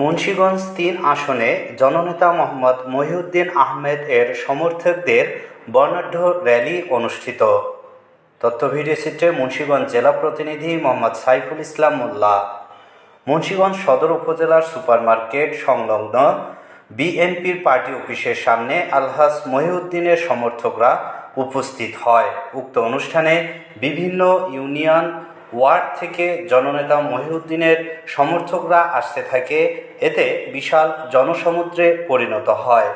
মুন্সিগঞ্জ তিন আসনে জননেতা মোহাম্মদ মহিউদ্দিন আহমেদ এর সমর্থকদের বর্ণাঢ্য র্যালি অনুষ্ঠিত। তথ্য ভিডিও চিত্রে মুন্সিগঞ্জ জেলা প্রতিনিধি মোহাম্মদ সাইফুল ইসলাম মোল্লা, মুন্সীগঞ্জ সদর উপজেলার সুপারমার্কেট সংলগ্ন বিএনপির পার্টি অফিসের সামনে আলহাস মহিউদ্দিনের সমর্থকরা উপস্থিত হয়। উক্ত অনুষ্ঠানে বিভিন্ন ইউনিয়ন ওয়ার্ড থেকে জননেতা মহিউদ্দিনের সমর্থকরা আসতে থাকে এতে বিশাল জনসমুদ্রে পরিণত হয়।